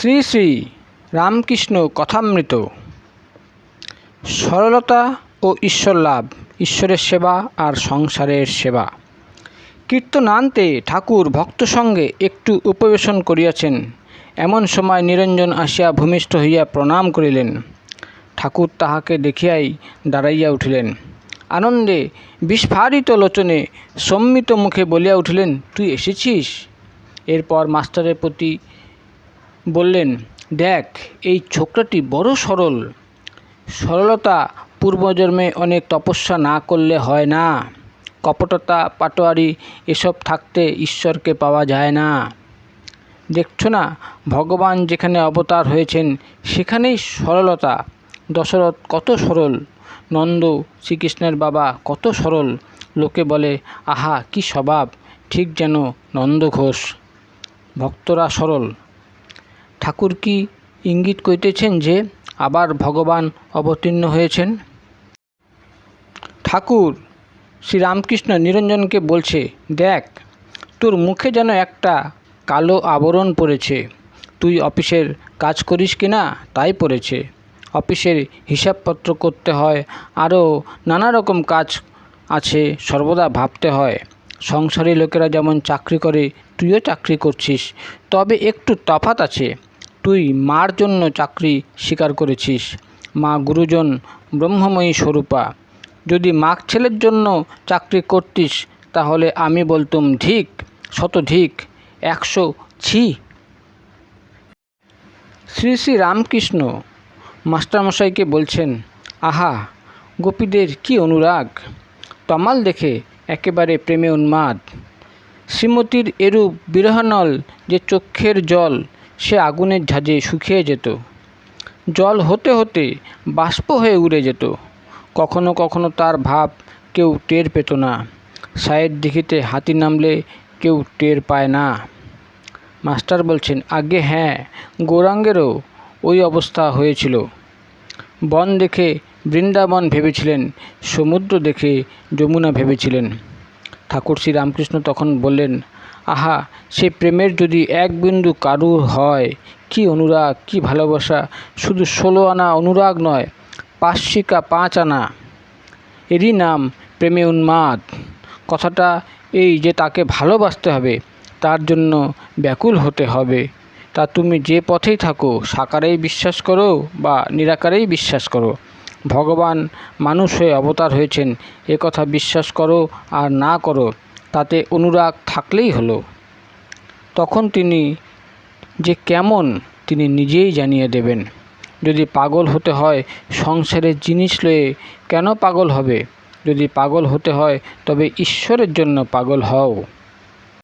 শ্রী শ্রী রামকৃষ্ণ কথামৃত। সরলতা ও ঈশ্বর লাভ, ঈশ্বরের সেবা আর সংসারের সেবা। কীর্তনান্তে ঠাকুর ভক্ত সঙ্গে একটু উপবেশন করিয়াছেন। এমন সময় নিরঞ্জন আসিয়া ভূমিষ্ঠ হইয়া প্রণাম করিলেন। ঠাকুর তাহাকে দেখিয়াই দাঁড়াইয়া উঠিলেন। আনন্দে বিস্ফারিত লোচনে সম্মিত মুখে বলিয়া উঠিলেন, তুই এসেছিস? এরপর মাস্টারের প্রতি বললেন, দেখ, এই ছোকরাটি বড় সরল। সরলতা পূর্বজন্মে অনেক তপস্যা না করলে হয় না। কপটতা, পাটোয়ারি এসব থাকতে ঈশ্বরকে পাওয়া যায় না। দেখছ না, ভগবান যেখানে অবতার হয়েছেন, সেখানেই সরলতা। দশরথ কত সরল, নন্দ শ্রীকৃষ্ণের বাবা কত সরল। লোকে বলে, আহা, কি স্বভাব, ঠিক যেন নন্দ ঘোষ। ভক্তরা সরল। ঠাকুর কি ইঙ্গিত করিতেছেন যে আবার ভগবান অবতীর্ণ হয়েছেন? ঠাকুর, শ্রীরামকৃষ্ণ নিরঞ্জনকে বলছে, দেখ, তোর মুখে যেন একটা কালো আবরণ পড়েছে। তুই অফিসের কাজ করিস কি না, তাই পড়েছে। অফিসের হিসাবপত্র করতে হয়, আরও নানা রকম কাজ আছে, সর্বদা ভাবতে হয়। সংসারী লোকেরা যেমন চাকরি করে, তুইও চাকরি করছিস। তবে একটু তফাত আছে। তুই মার জন্য চাকরি স্বীকার করেছিস। মা গুরুজন ব্রহ্মময়ী স্বরূপা, যদি মাক ছেলের জন্য চাকরি করতিস, তাহলে আমি বলতুম ধিক, শত ধিক, একশো ছি। শ্রী শ্রী রামকৃষ্ণ মাস্টারমশাইকে বলছেন, আহা, গোপীদের কি অনুরাগ? তমাল দেখে একেবারে প্রেমে উন্মাদ। শ্রীমতীর এরূপ বিরহনল যে চক্ষের জল সে আগুনের ঝাঁজে শুকিয়ে যেত। জল হতে হতে বাষ্প হয়ে উড়ে যেত। কখনো কখনো তার ভাব কেউ টের পেত না। সায়ের দিঘিতে হাতি নামলে কেউ টের পায় না। মাস্টার বলছেন, আগে হ্যাঁ গৌরাঙ্গেরও ওই অবস্থা হয়েছিল। বন দেখে বৃন্দাবন ভেবেছিলেন, সমুদ্র দেখে যমুনা ভেবেছিলেন। ঠাকুর শ্রী রামকৃষ্ণ তখন বললেন আহা, সে প্রেমের যদি এক বিন্দু কারু হয়, কি অনুরাগ, কি ভালোবাসা? শুধু ষোলো আনা অনুরাগ নয় পাঁচশিকা পাঁচ আনা। এরই নাম, প্রেমে উন্মাদ। কথাটা এই যে তাকে ভালোবাসতে হবে, তার জন্য ব্যাকুল হতে হবে। তা তুমি যে পথেই থাকো, সাকারেই বিশ্বাস করো বা নিরাকারেই বিশ্বাস করো। ভগবান মানুষ হয়ে অবতার হয়েছেন, এ কথা বিশ্বাস করো আর না করো। তাতে অনুরাগ থাকলেই হলো। তখন তিনি যে কেমন তিনি নিজেই জানিয়ে দেবেন। যদি পাগল হতে হয়, সংসারের জিনিস লয়ে কেন পাগল হবে? যদি পাগল হতে হয়, তবে ঈশ্বরের জন্য পাগল হও।